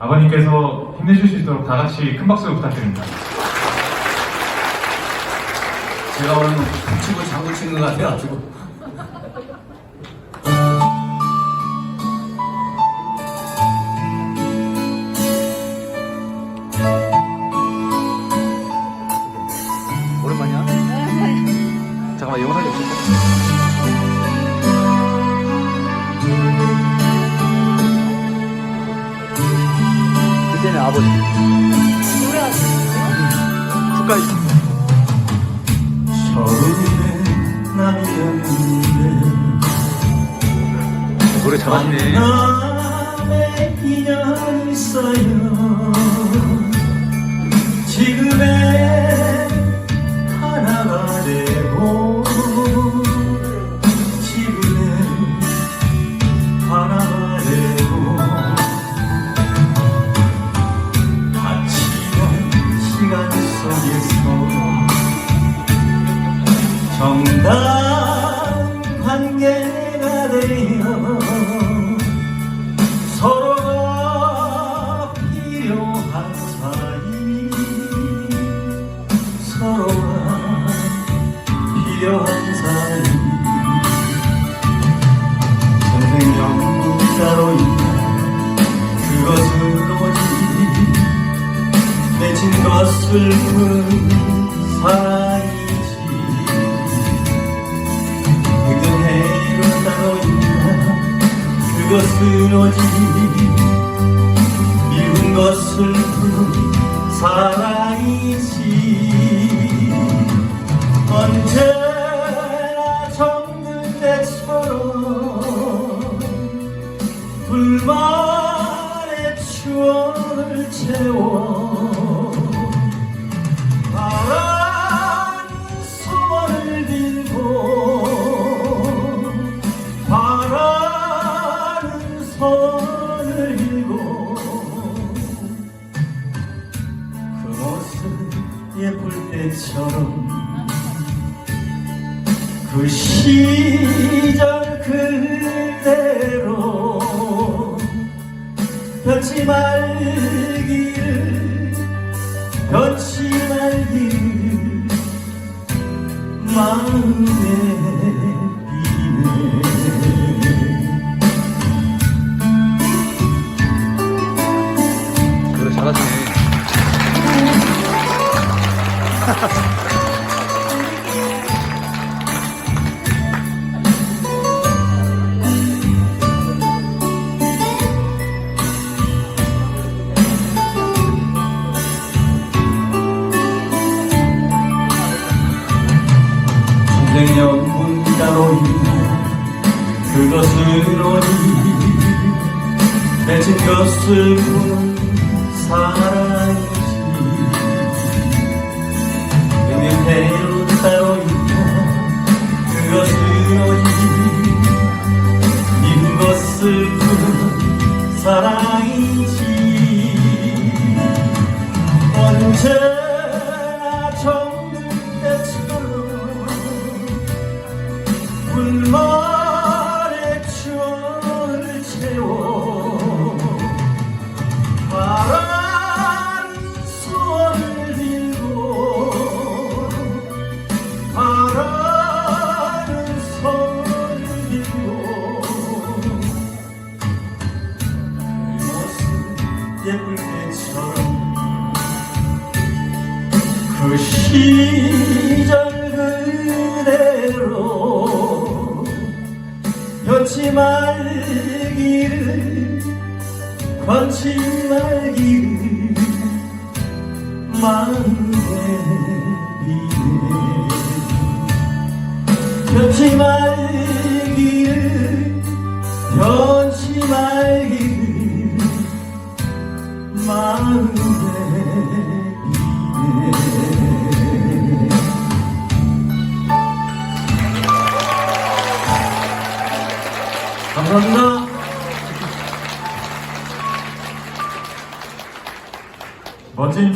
아버님께서 힘내실 수 있도록 다 같이 큰 박수 부탁드립니다. 제가 오늘 붙이고 장구 치는 것 같아가지고. 오랜만이야? 잠깐만 영상이 없을까? 그때는 아버지. 축가해. 서울의 남이었는데 노래 잘하시네. 남의 인연이 있어요. 지금의 푸는 사이지. 그대로 따로 있나 그것은 오직 미운 것을 푸는 사랑이지. 언제나 정든 때처럼 불만의 추억을 채워 소원을 빌고 그 모습 예쁠 때처럼 그 시절 그대로 변치 말기를 변치 있나 그것은 오직 맺은 것을 푸는 사랑 mais. 그 시절 그대로 변치 말기를 변치 말기를 마음에 비네. 변치 말기를 변치 말기를 마음에 감사합니다. 멋진